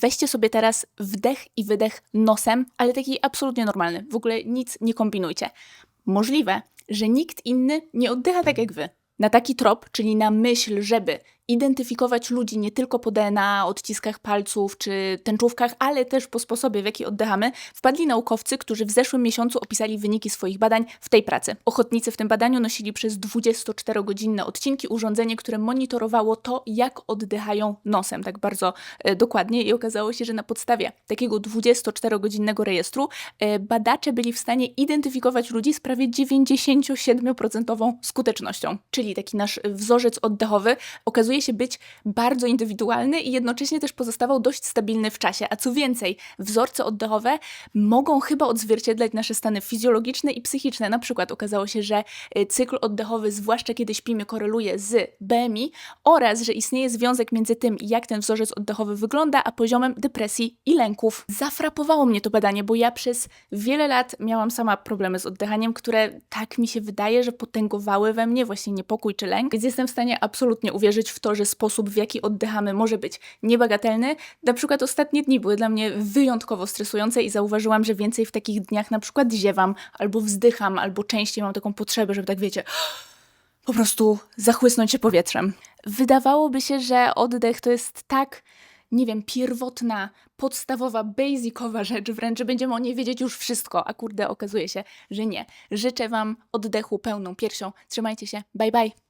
Weźcie sobie teraz wdech i wydech nosem, ale taki absolutnie normalny. W ogóle nic nie kombinujcie. Możliwe, że nikt inny nie oddycha tak jak wy. Na taki trop, czyli na myśl, żeby identyfikować ludzi nie tylko po DNA, odciskach palców czy tęczówkach, ale też po sposobie, w jaki oddychamy, wpadli naukowcy, którzy w zeszłym miesiącu opisali wyniki swoich badań w tej pracy. Ochotnicy w tym badaniu nosili przez 24-godzinne odcinki urządzenie, które monitorowało to, jak oddychają nosem, tak bardzo e, dokładnie i okazało się, że na podstawie takiego 24-godzinnego rejestru e, badacze byli w stanie identyfikować ludzi z prawie 97% skutecznością. Czyli taki nasz wzorzec oddechowy okazuje się być bardzo indywidualny i jednocześnie też pozostawał dość stabilny w czasie. A co więcej, wzorce oddechowe mogą chyba odzwierciedlać nasze stany fizjologiczne i psychiczne. Na przykład okazało się, że y, cykl oddechowy, zwłaszcza kiedy śpimy, koreluje z BMI oraz, że istnieje związek między tym, jak ten wzorzec oddechowy wygląda, a poziomem depresji i lęków. Zafrapowało mnie to badanie, bo ja przez wiele lat miałam sama problemy z oddychaniem, które tak mi się wydaje, że potęgowały we mnie właśnie niepokój czy lęk, więc jestem w stanie absolutnie uwierzyć w to, że sposób, w jaki oddychamy, może być niebagatelny. Na przykład ostatnie dni były dla mnie wyjątkowo stresujące i zauważyłam, że więcej w takich dniach na przykład ziewam, albo wzdycham, albo częściej mam taką potrzebę, żeby tak wiecie, po prostu zachłysnąć się powietrzem. Wydawałoby się, że oddech to jest tak, nie wiem, pierwotna, podstawowa, basicowa rzecz, wręcz, że będziemy o niej wiedzieć już wszystko, a kurde, okazuje się, że nie. Życzę Wam oddechu pełną piersią. Trzymajcie się, bye bye.